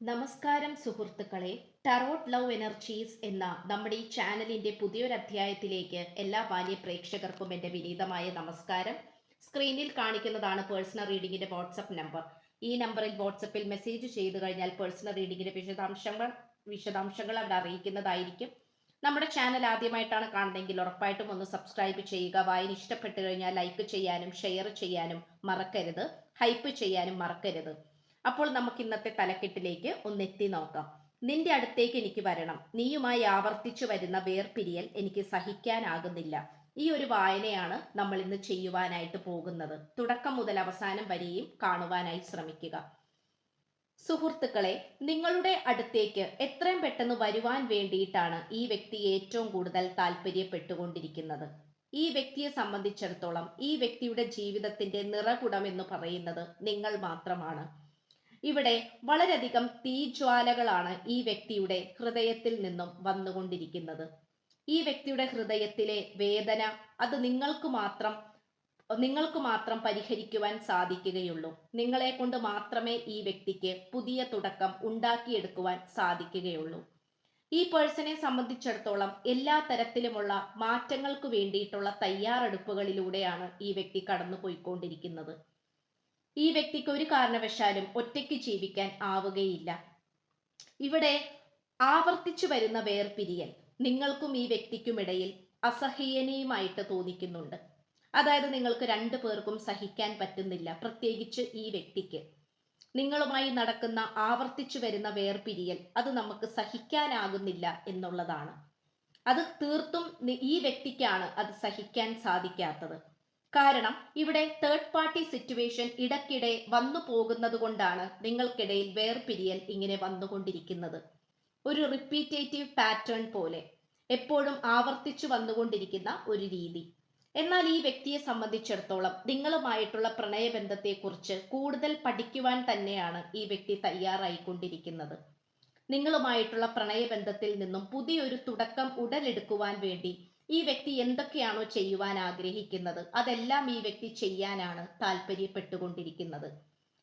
നമസ്കാരം സുഹൃത്തുക്കളെ. Tarot love energies എന്ന നമ്മുടെ ഈ ചാനലിന്റെ പുതിയൊരു അധ്യായത്തിലേക്ക് എല്ലാ ബാല്യ പ്രേക്ഷകർക്കും എന്റെ വിനീതമായ നമസ്കാരം. സ്ക്രീനിൽ കാണിക്കുന്നതാണ് പേഴ്സണൽ റീഡിങ്ങിന്റെ വാട്സപ്പ് നമ്പർ ഈ നമ്പറിൽ വാട്സപ്പിൽ മെസ്സേജ് ചെയ്തു കഴിഞ്ഞാൽ പേഴ്സണൽ റീഡിങ്ങിന്റെ വിശദാംശങ്ങൾ വിശദാംശങ്ങൾ അവിടെ അറിയിക്കുന്നതായിരിക്കും. നമ്മുടെ ചാനൽ ആദ്യമായിട്ടാണ് കാണുന്നതെങ്കിൽ ഉറപ്പായിട്ടും ഒന്ന് സബ്സ്ക്രൈബ് ചെയ്യുക. വായന ഇഷ്ടപ്പെട്ടു കഴിഞ്ഞാൽ ലൈക്ക് ചെയ്യാനും ഷെയർ ചെയ്യാനും മറക്കരുത്. ഹൈപ്പ് ചെയ്യാനും മറക്കരുത്. അപ്പോൾ നമുക്ക് ഇന്നത്തെ തലക്കെട്ടിലേക്ക് ഒന്ന് എത്തി നോക്കാം. നിന്റെ അടുത്തേക്ക് എനിക്ക് വരണം. നീയുമായി ആവർത്തിച്ചു വരുന്ന വേർപിരിയൽ എനിക്ക് സഹിക്കാനാകുന്നില്ല. ഈ ഒരു വായനയാണ് നമ്മൾ ഇന്ന് ചെയ്യുവാനായിട്ട് പോകുന്നത്. തുടക്കം മുതൽ അവസാനം വരെയും കാണുവാനായി ശ്രമിക്കുക. സുഹൃത്തുക്കളെ നിങ്ങളുടെ അടുത്തേക്ക് എത്രയും പെട്ടെന്ന് വരുവാൻ വേണ്ടിയിട്ടാണ് ഈ വ്യക്തി ഏറ്റവും കൂടുതൽ താല്പര്യപ്പെട്ടുകൊണ്ടിരിക്കുന്നത്. ഈ വ്യക്തിയെ സംബന്ധിച്ചിടത്തോളം ഈ വ്യക്തിയുടെ ജീവിതത്തിന്റെ നിറകുടം എന്ന് പറയുന്നത് നിങ്ങൾ മാത്രമാണ്. ഇവിടെ വളരെയധികം തീജ്വാലകളാണ് ഈ വ്യക്തിയുടെ ഹൃദയത്തിൽ നിന്നും വന്നുകൊണ്ടിരിക്കുന്നത്. ഈ വ്യക്തിയുടെ ഹൃദയത്തിലെ വേദന അത് നിങ്ങൾക്ക് മാത്രം നിങ്ങൾക്ക് മാത്രം പരിഹരിക്കുവാൻ സാധിക്കുകയുള്ളൂ. നിങ്ങളെ കൊണ്ട് മാത്രമേ ഈ വ്യക്തിക്ക് പുതിയ തുടക്കം ഉണ്ടാക്കിയെടുക്കുവാൻ സാധിക്കുകയുള്ളൂ. ഈ പേഴ്സണെ സംബന്ധിച്ചിടത്തോളം എല്ലാ തരത്തിലുമുള്ള മാറ്റങ്ങൾക്ക് വേണ്ടിയിട്ടുള്ള തയ്യാറെടുപ്പുകളിലൂടെയാണ് ഈ വ്യക്തി കടന്നു പോയിക്കൊണ്ടിരിക്കുന്നത് ഈ വ്യക്തിക്ക് ഒരു കാരണവശാലും ഒറ്റയ്ക്ക് ജീവിക്കാൻ ആവുകയില്ല. ഇവിടെ ആവർത്തിച്ചു വരുന്ന വേർപിരിയൽ നിങ്ങൾക്കും ഈ വ്യക്തിക്കും ഇടയിൽ അസഹ്യനീയമായിട്ട് തോന്നിക്കുന്നുണ്ട്. അതായത് നിങ്ങൾക്ക് രണ്ടു പേർക്കും സഹിക്കാൻ പറ്റുന്നില്ല പ്രത്യേകിച്ച് ഈ വ്യക്തിക്ക്. നിങ്ങളുമായി നടക്കുന്ന ആവർത്തിച്ചു വരുന്ന വേർപിരിയൽ അത് നമുക്ക് സഹിക്കാനാകുന്നില്ല എന്നുള്ളതാണ്. അത് തീർത്തും ഈ വ്യക്തിക്കാണ് അത് സഹിക്കാൻ സാധിക്കാത്തത്. കാരണം ഇവിടെ തേർഡ് പാർട്ടി സിറ്റുവേഷൻ ഇടയ്ക്കിടെ വന്നു പോകുന്നത് കൊണ്ടാണ് നിങ്ങൾക്കിടയിൽ വേർപിരിയൽ ഇങ്ങനെ വന്നുകൊണ്ടിരിക്കുന്നത്. ഒരു റിപ്പീറ്റേറ്റീവ് പാറ്റേൺ പോലെ എപ്പോഴും ആവർത്തിച്ചു വന്നുകൊണ്ടിരിക്കുന്ന ഒരു രീതി. എന്നാൽ ഈ വ്യക്തിയെ സംബന്ധിച്ചിടത്തോളം നിങ്ങളുമായിട്ടുള്ള പ്രണയബന്ധത്തെക്കുറിച്ച് കൂടുതൽ പഠിക്കുവാൻ തന്നെയാണ് ഈ വ്യക്തി തയ്യാറായിക്കൊണ്ടിരിക്കുന്നത്. നിങ്ങളുമായിട്ടുള്ള പ്രണയബന്ധത്തിൽ നിന്നും പുതിയൊരു തുടക്കം ഉടലെടുക്കുവാൻ വേണ്ടി ഈ വ്യക്തി എന്തൊക്കെയാണോ ചെയ്യുവാൻ ആഗ്രഹിക്കുന്നത്? അതെല്ലാം ഈ വ്യക്തി ചെയ്യാനാണ് താല്പര്യപ്പെട്ടുകൊണ്ടിരിക്കുന്നത്.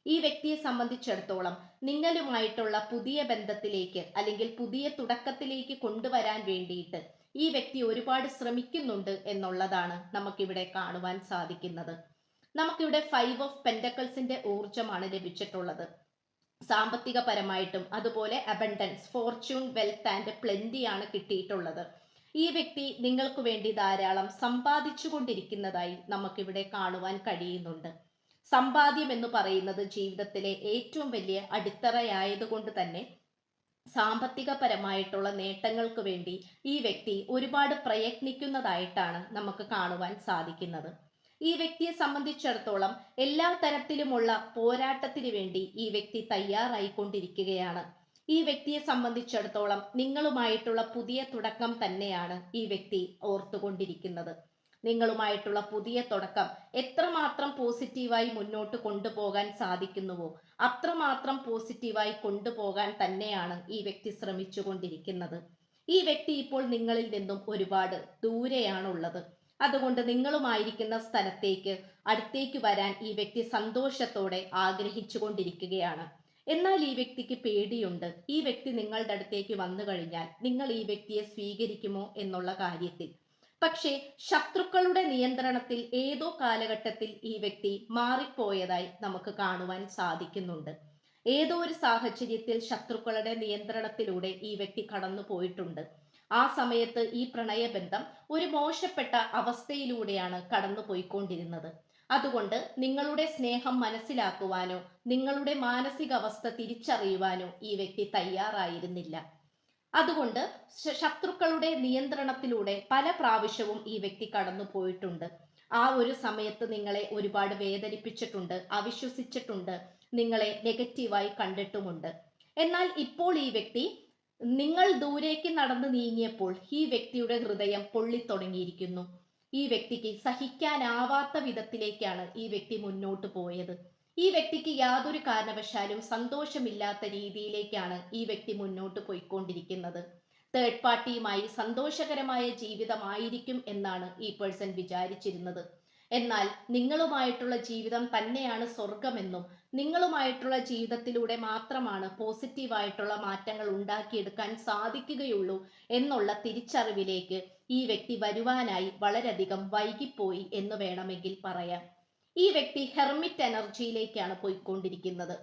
ഈ വ്യക്തിയെ സംബന്ധിച്ചിടത്തോളം നിങ്ങളുമായിട്ടുള്ള പുതിയ ബന്ധത്തിലേക്ക് അല്ലെങ്കിൽ പുതിയ തുടക്കത്തിലേക്ക് കൊണ്ടുവരാൻ വേണ്ടിയിട്ട് ഈ വ്യക്തി ഒരുപാട് ശ്രമിക്കുന്നുണ്ട് എന്നുള്ളതാണ് നമുക്കിവിടെ കാണുവാൻ സാധിക്കുന്നത്. നമുക്കിവിടെ ഫൈവ് ഓഫ് പെൻഡക്കിൾസിന്റെ ഊർജമാണ് ലഭിച്ചിട്ടുള്ളത്. സാമ്പത്തികപരമായിട്ടും അതുപോലെ അബൻഡൻസ് ഫോർച്യൂൺ വെൽത്ത് ആൻഡ് പ്ലെന്റിയാണ് കിട്ടിയിട്ടുള്ളത്. ഈ വ്യക്തി നിങ്ങൾക്ക് വേണ്ടി ധാരാളം സമ്പാദിച്ചു കൊണ്ടിരിക്കുന്നതായി നമുക്കിവിടെ കാണുവാൻ കഴിയുന്നുണ്ട്. സമ്പാദ്യം എന്ന് പറയുന്നത് ജീവിതത്തിലെ ഏറ്റവും വലിയ അടിത്തറയായതുകൊണ്ട് തന്നെ സാമ്പത്തികപരമായിട്ടുള്ള നേട്ടങ്ങൾക്ക് വേണ്ടി ഈ വ്യക്തി ഒരുപാട് പ്രയത്നിക്കുന്നതായിട്ടാണ് നമുക്ക് കാണുവാൻ സാധിക്കുന്നത്. ഈ വ്യക്തിയെ സംബന്ധിച്ചിടത്തോളം എല്ലാ തരത്തിലുമുള്ള പോരാട്ടത്തിന് വേണ്ടി ഈ വ്യക്തി തയ്യാറായിക്കൊണ്ടിരിക്കുകയാണ്. ഈ വ്യക്തിയെ സംബന്ധിച്ചിടത്തോളം നിങ്ങളുമായിട്ടുള്ള പുതിയ തുടക്കം തന്നെയാണ് ഈ വ്യക്തി ഓർത്തുകൊണ്ടിരിക്കുന്നത്. നിങ്ങളുമായിട്ടുള്ള പുതിയ തുടക്കം എത്രമാത്രം പോസിറ്റീവായി മുന്നോട്ട് കൊണ്ടുപോകാൻ സാധിക്കുന്നുവോ അത്രമാത്രം പോസിറ്റീവായി കൊണ്ടുപോകാൻ തന്നെയാണ് ഈ വ്യക്തി ശ്രമിച്ചുകൊണ്ടിരിക്കുന്നത്. ഈ വ്യക്തി ഇപ്പോൾ നിങ്ങളിൽ നിന്നും ഒരുപാട് ദൂരെയാണുള്ളത്. അതുകൊണ്ട് നിങ്ങളുമായിരിക്കുന്ന സ്ഥലത്തേക്ക് അടുത്തേക്ക് വരാൻ ഈ വ്യക്തി സന്തോഷത്തോടെ ആഗ്രഹിച്ചു കൊണ്ടിരിക്കുകയാണ് എന്നാൽ ഈ വ്യക്തിക്ക് പേടിയുണ്ട്. ഈ വ്യക്തി നിങ്ങളുടെ അടുത്തേക്ക് വന്നു കഴിഞ്ഞാൽ നിങ്ങൾ ഈ വ്യക്തിയെ സ്വീകരിക്കുമോ എന്നുള്ള കാര്യത്തിൽ. പക്ഷേ ശത്രുക്കളുടെ നിയന്ത്രണത്തിൽ ഏതോ കാലഘട്ടത്തിൽ ഈ വ്യക്തി മാറിപ്പോയതായി നമുക്ക് കാണുവാൻ സാധിക്കുന്നുണ്ട്. ഏതോ ഒരു സാഹചര്യത്തിൽ ശത്രുക്കളുടെ നിയന്ത്രണത്തിലൂടെ ഈ വ്യക്തി കടന്നു പോയിട്ടുണ്ട്. ആ സമയത്ത് ഈ പ്രണയബന്ധം ഒരു മോശപ്പെട്ട അവസ്ഥയിലൂടെയാണ് കടന്നു പോയിക്കൊണ്ടിരുന്നത് അതുകൊണ്ട് നിങ്ങളുടെ സ്നേഹം മനസ്സിലാക്കുവാനോ നിങ്ങളുടെ മാനസികാവസ്ഥ തിരിച്ചറിയുവാനോ ഈ വ്യക്തി തയ്യാറായിരുന്നില്ല. അതുകൊണ്ട് ശത്രുക്കളുടെ നിയന്ത്രണത്തിലൂടെ പല പ്രാവശ്യവും ഈ വ്യക്തി കടന്നു പോയിട്ടുണ്ട്. ആ ഒരു സമയത്ത് നിങ്ങളെ ഒരുപാട് വേദനിപ്പിച്ചിട്ടുണ്ട് അവിശ്വസിച്ചിട്ടുണ്ട് നിങ്ങളെ നെഗറ്റീവായി കണ്ടിട്ടുമുണ്ട്. എന്നാൽ ഇപ്പോൾ ഈ വ്യക്തി നിങ്ങൾ ദൂരേക്ക് നടന്നു നീങ്ങിയപ്പോൾ ഈ വ്യക്തിയുടെ ഹൃദയം പൊള്ളിത്തുടങ്ങിയിരിക്കുന്നു. ഈ വ്യക്തിക്ക് സഹിക്കാനാവാത്ത വിധത്തിലേക്കാണ് ഈ വ്യക്തി മുന്നോട്ട് പോയത്. ഈ വ്യക്തിക്ക് യാതൊരു കാരണവശാലും സന്തോഷമില്ലാത്ത രീതിയിലേക്കാണ് ഈ വ്യക്തി മുന്നോട്ട് പോയിക്കൊണ്ടിരിക്കുന്നത്. തേർഡ് പാർട്ടിയുമായി സന്തോഷകരമായ ജീവിതമായിരിക്കും എന്നാണ് ഈ പേഴ്സൺ വിചാരിച്ചിരുന്നത്. എന്നാൽ നിങ്ങളുമായിട്ടുള്ള ജീവിതം തന്നെയാണ് സ്വർഗമെന്നും നിങ്ങളുമായിട്ടുള്ള ജീവിതത്തിലൂടെ മാത്രമാണ് പോസിറ്റീവായിട്ടുള്ള മാറ്റങ്ങൾ ഉണ്ടാക്കിയെടുക്കാൻ സാധിക്കുകയുള്ളൂ എന്നുള്ള തിരിച്ചറിവിലേക്ക് ഈ വ്യക്തി വരുവാനായി വളരെയധികം വൈകിപ്പോയി എന്ന് വേണമെങ്കിൽ പറയാം. ഈ വ്യക്തി ഹെർമിറ്റ് എനർജിയിലേക്കാണ് പോയിക്കൊണ്ടിരിക്കുന്നത്.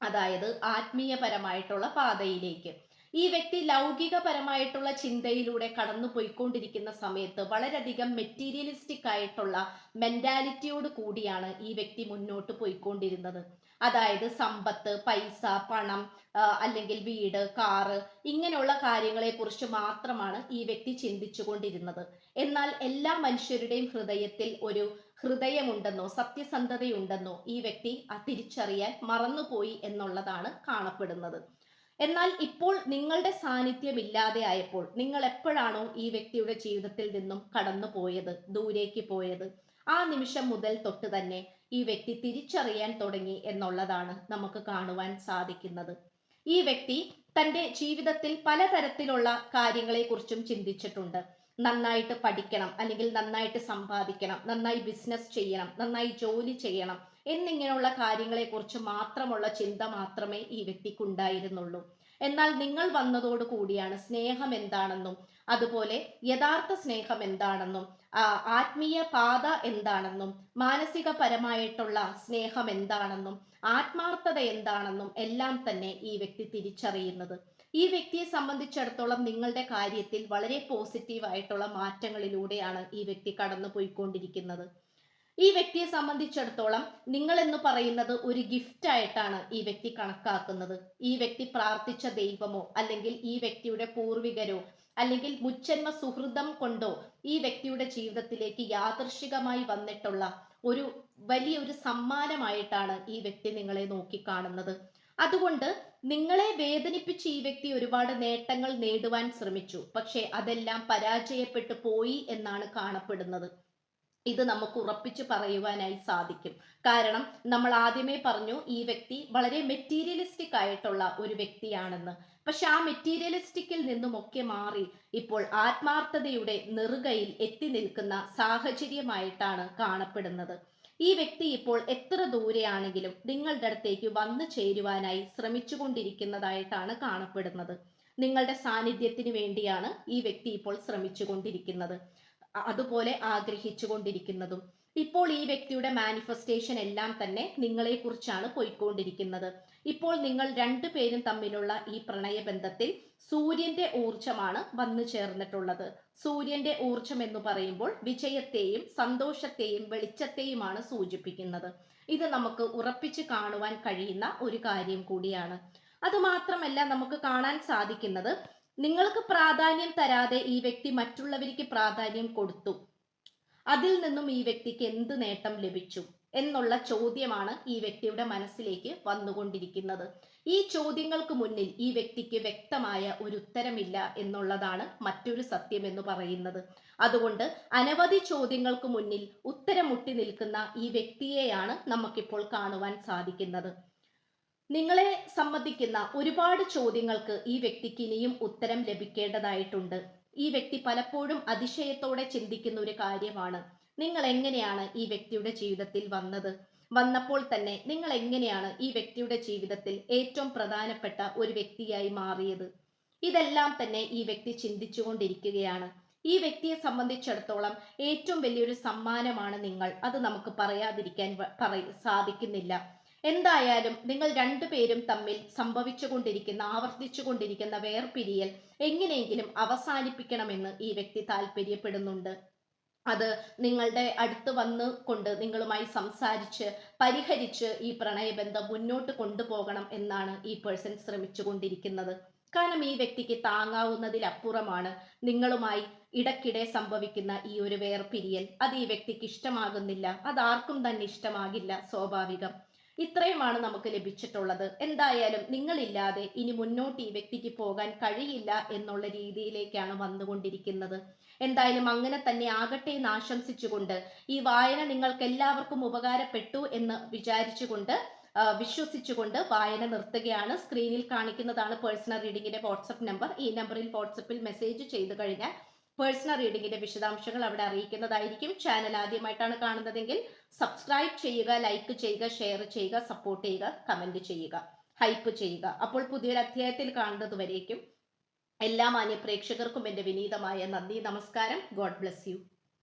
അതായത് ആത്മീയപരമായിട്ടുള്ള പാതയിലേക്ക്. ഈ വ്യക്തി ലൗകികപരമായിട്ടുള്ള ചിന്തയിലൂടെ കടന്നു പോയിക്കൊണ്ടിരിക്കുന്ന സമയത്ത് വളരെയധികം മെറ്റീരിയലിസ്റ്റിക് ആയിട്ടുള്ള മെന്റാലിറ്റിയോട് കൂടിയാണ് ഈ വ്യക്തി മുന്നോട്ട് പോയിക്കൊണ്ടിരുന്നത്. അതായത് സമ്പത്ത് പൈസ പണം അല്ലെങ്കിൽ വീട് കാറ് ഇങ്ങനെയുള്ള കാര്യങ്ങളെ കുറിച്ച് മാത്രമാണ് ഈ വ്യക്തി ചിന്തിച്ചു കൊണ്ടിരുന്നത് എന്നാൽ എല്ലാ മനുഷ്യരുടെയും ഹൃദയത്തിൽ ഒരു ഹൃദയമുണ്ടെന്നോ സത്യസന്ധതയുണ്ടെന്നോ ഈ വ്യക്തി തിരിച്ചറിയാൻ മറന്നുപോയി എന്നുള്ളതാണ് കാണപ്പെടുന്നത്. എന്നാൽ ഇപ്പോൾ നിങ്ങളുടെ സാന്നിധ്യം ഇല്ലാതെ ആയപ്പോൾ നിങ്ങൾ എപ്പോഴാണോ ഈ വ്യക്തിയുടെ ജീവിതത്തിൽ നിന്നും കടന്നു പോയത് ദൂരേക്ക് പോയത്? ആ നിമിഷം മുതൽ തൊട്ട് തന്നെ ഈ വ്യക്തി തിരിച്ചറിയാൻ തുടങ്ങി എന്നുള്ളതാണ് നമുക്ക് കാണുവാൻ സാധിക്കുന്നത്. ഈ വ്യക്തി തന്റെ ജീവിതത്തിൽ പലതരത്തിലുള്ള കാര്യങ്ങളെക്കുറിച്ചും ചിന്തിച്ചിട്ടുണ്ട്. നന്നായിട്ട് പഠിക്കണം അല്ലെങ്കിൽ നന്നായിട്ട് സമ്പാദിക്കണം നന്നായി ബിസിനസ് ചെയ്യണം നന്നായി ജോലി ചെയ്യണം എന്നിങ്ങനെയുള്ള കാര്യങ്ങളെക്കുറിച്ച് മാത്രമുള്ള ചിന്ത മാത്രമേ ഈ വ്യക്തിക്കുണ്ടായിരുന്നുള്ളൂ. എന്നാൽ നിങ്ങൾ വന്നതോടു കൂടിയാണ് സ്നേഹം എന്താണെന്നും അതുപോലെ യഥാർത്ഥ സ്നേഹം എന്താണെന്നും ആത്മീയ പാത എന്താണെന്നും മാനസികപരമായിട്ടുള്ള സ്നേഹം എന്താണെന്നും ആത്മാർത്ഥത എന്താണെന്നും എല്ലാം തന്നെ ഈ വ്യക്തി തിരിച്ചറിയുന്നത്. ഈ വ്യക്തിയെ സംബന്ധിച്ചിടത്തോളം നിങ്ങളുടെ കാര്യത്തിൽ വളരെ പോസിറ്റീവ് ആയിട്ടുള്ള മാറ്റങ്ങളിലൂടെയാണ് ഈ വ്യക്തി കടന്നു പോയിക്കൊണ്ടിരിക്കുന്നത് ഈ വ്യക്തിയെ സംബന്ധിച്ചിടത്തോളം നിങ്ങൾ എന്ന് പറയുന്നത് ഒരു ഗിഫ്റ്റ് ആയിട്ടാണ് ഈ വ്യക്തി കണക്കാക്കുന്നത്. ഈ വ്യക്തി പ്രാർത്ഥിച്ച ദൈവമോ അല്ലെങ്കിൽ ഈ വ്യക്തിയുടെ പൂർവികരോ അല്ലെങ്കിൽ മുച്ചന്മ സുഹൃതം കൊണ്ടോ ഈ വ്യക്തിയുടെ ജീവിതത്തിലേക്ക് യാദർശികമായി വന്നിട്ടുള്ള ഒരു വലിയൊരു സമ്മാനമായിട്ടാണ് ഈ വ്യക്തി നിങ്ങളെ നോക്കിക്കാണുന്നത്. അതുകൊണ്ട് നിങ്ങളെ വേദനിപ്പിച്ച് ഈ വ്യക്തി ഒരുപാട് നേട്ടങ്ങൾ നേടുവാൻ ശ്രമിച്ചു. പക്ഷേ അതെല്ലാം പരാജയപ്പെട്ടു പോയി എന്നാണ് കാണപ്പെടുന്നത്. ഇത് നമുക്ക് ഉറപ്പിച്ചു പറയുവാനായി സാധിക്കും. കാരണം നമ്മൾ ആദ്യമേ പറഞ്ഞു ഈ വ്യക്തി വളരെ മെറ്റീരിയലിസ്റ്റിക് ആയിട്ടുള്ള ഒരു വ്യക്തിയാണെന്ന്. പക്ഷെ ആ മെറ്റീരിയലിസ്റ്റിക്കിൽ നിന്നുമൊക്കെ മാറി ഇപ്പോൾ ആത്മാർത്ഥതയുടെ നെറുകയിൽ എത്തി നിൽക്കുന്ന സാഹചര്യമായിട്ടാണ് കാണപ്പെടുന്നത്. ഈ വ്യക്തി ഇപ്പോൾ എത്ര ദൂരെയാണെങ്കിലും നിങ്ങളുടെ അടുത്തേക്ക് വന്നു ചേരുവാനായി ശ്രമിച്ചുകൊണ്ടിരിക്കുന്നതായിട്ടാണ് കാണപ്പെടുന്നത്. നിങ്ങളുടെ സാന്നിധ്യത്തിന് വേണ്ടിയാണ് ഈ വ്യക്തി ഇപ്പോൾ ശ്രമിച്ചുകൊണ്ടിരിക്കുന്നത്. അതുപോലെ ആഗ്രഹിച്ചു കൊണ്ടിരിക്കുന്നതും ഇപ്പോൾ ഈ വ്യക്തിയുടെ മാനിഫെസ്റ്റേഷൻ എല്ലാം തന്നെ നിങ്ങളെ കുറിച്ചാണ് പോയിക്കൊണ്ടിരിക്കുന്നത്. ഇപ്പോൾ നിങ്ങൾ രണ്ടു പേരും തമ്മിലുള്ള ഈ പ്രണയബന്ധത്തിൽ സൂര്യന്റെ ഊർജമാണ് വന്നു ചേർന്നിട്ടുള്ളത്. സൂര്യന്റെ ഊർജം എന്ന് പറയുമ്പോൾ വിജയത്തെയും സന്തോഷത്തെയും വെളിച്ചത്തെയുമാണ് സൂചിപ്പിക്കുന്നത്. ഇത് നമുക്ക് ഉറപ്പിച്ച് കാണുവാൻ കഴിയുന്ന ഒരു കാര്യം കൂടിയാണ്. അതുമാത്രമല്ല നമുക്ക് കാണാൻ സാധിക്കുന്നത് നിങ്ങൾക്ക് പ്രാധാന്യം തരാതെ ഈ വ്യക്തി മറ്റുള്ളവർക്ക് പ്രാധാന്യം കൊടുത്തു. അതിൽ നിന്നും ഈ വ്യക്തിക്ക് എന്ത് നേട്ടം ലഭിച്ചു എന്നുള്ള ചോദ്യമാണ് ഈ വ്യക്തിയുടെ മനസ്സിലേക്ക് വന്നുകൊണ്ടിരിക്കുന്നത്. ഈ ചോദ്യങ്ങൾക്ക് മുന്നിൽ ഈ വ്യക്തിക്ക് വ്യക്തമായ ഒരു ഉത്തരമില്ല എന്നുള്ളതാണ് മറ്റൊരു സത്യം എന്ന് പറയുന്നത്. അതുകൊണ്ട് അനവധി ചോദ്യങ്ങൾക്ക് മുന്നിൽ ഉത്തരം മുട്ടി നിൽക്കുന്ന ഈ വ്യക്തിയെയാണ് നമുക്കിപ്പോൾ കാണുവാൻ സാധിക്കുന്നത്. നിങ്ങളെ സംബന്ധിക്കുന്ന ഒരുപാട് ചോദ്യങ്ങൾക്ക് ഈ വ്യക്തിക്ക് ഇനിയും ഉത്തരം ലഭിക്കേണ്ടതായിട്ടുണ്ട്. ഈ വ്യക്തി പലപ്പോഴും അതിശയത്തോടെ ചിന്തിക്കുന്ന ഒരു കാര്യമാണ്. നിങ്ങൾ എങ്ങനെയാണ് ഈ വ്യക്തിയുടെ ജീവിതത്തിൽ വന്നത്? വന്നപ്പോൾ തന്നെ നിങ്ങൾ എങ്ങനെയാണ് ഈ വ്യക്തിയുടെ ജീവിതത്തിൽ ഏറ്റവും പ്രധാനപ്പെട്ട ഒരു വ്യക്തിയായി മാറിയത്? ഇതെല്ലാം തന്നെ ഈ വ്യക്തി ചിന്തിച്ചുകൊണ്ടിരിക്കുകയാണ്. ഈ വ്യക്തിയെ സംബന്ധിച്ചിടത്തോളം ഏറ്റവും വലിയൊരു സമ്മാനമാണ് നിങ്ങൾ. അത് നമുക്ക് പറയാതിരിക്കാൻ സാധിക്കുന്നില്ല. എന്തായാലും നിങ്ങൾ രണ്ടുപേരും തമ്മിൽ സംഭവിച്ചുകൊണ്ടിരിക്കുന്ന ആവർത്തിച്ചുകൊണ്ടിരിക്കുന്ന വേർപിരിയൽ എങ്ങനെയെങ്കിലും അവസാനിപ്പിക്കണമെന്ന് ഈ വ്യക്തി താല്പര്യപ്പെടുന്നുണ്ട് അത് നിങ്ങളുടെ അടുത്ത് വന്ന് കൊണ്ട് നിങ്ങളുമായി സംസാരിച്ച് പരിഹരിച്ച് ഈ പ്രണയബന്ധം മുന്നോട്ട് കൊണ്ടുപോകണം എന്നാണ് ഈ പേഴ്സൺ ശ്രമിച്ചുകൊണ്ടിരിക്കുന്നത്. കാരണം ഈ വ്യക്തിക്ക് താങ്ങാവുന്നതിലപ്പുറമാണ് നിങ്ങളുമായി ഇടക്കിടെ സംഭവിക്കുന്ന ഈ ഒരു വേർപിരിയൽ. അത് ഈ വ്യക്തിക്ക് ഇഷ്ടമാകുന്നില്ല. അത് ആർക്കും തന്നെ ഇഷ്ടമാകില്ല സ്വാഭാവികം. ഇത്രയുമാണ് നമുക്ക് ലഭിച്ചിട്ടുള്ളത്. എന്തായാലും നിങ്ങളില്ലാതെ ഇനി മുന്നോട്ട് ഈ വ്യക്തിക്ക് പോകാൻ കഴിയില്ല എന്നുള്ള രീതിയിലേക്കാണ് വന്നുകൊണ്ടിരിക്കുന്നത്. എന്തായാലും അങ്ങനെ തന്നെ ആകട്ടെ എന്ന് ആശംസിച്ചുകൊണ്ട് ഈ വായന നിങ്ങൾക്ക് എല്ലാവർക്കും ഉപകാരപ്പെട്ടു എന്ന് വിചാരിച്ചുകൊണ്ട് വിശ്വസിച്ചുകൊണ്ട് വായന നിർത്തുകയാണ്. സ്ക്രീനിൽ കാണിക്കുന്നതാണ് പേഴ്സണൽ റീഡിങ്ങിന്റെ വാട്സപ്പ് നമ്പർ. ഈ നമ്പറിൽ വാട്സപ്പിൽ മെസ്സേജ് ചെയ്തു കഴിഞ്ഞാൽ പേഴ്സണൽ റീഡിങ്ങിന്റെ വിശദാംശങ്ങൾ അവിടെ അറിയിക്കുന്നതായിരിക്കും. ചാനൽ ആദ്യമായിട്ടാണ് കാണുന്നതെങ്കിൽ സബ്സ്ക്രൈബ് ചെയ്യുക ലൈക്ക് ചെയ്യുക ഷെയർ ചെയ്യുക സപ്പോർട്ട് ചെയ്യുക കമന്റ് ചെയ്യുക ഹൈപ്പ് ചെയ്യുക. അപ്പോൾ പുതിയൊരു അധ്യായത്തിൽ കാണുന്നത് വരേക്കും. എല്ലാ മാന്യ പ്രേക്ഷകർക്കും എന്റെ വിനീതമായ നന്ദി നമസ്കാരം. God bless you.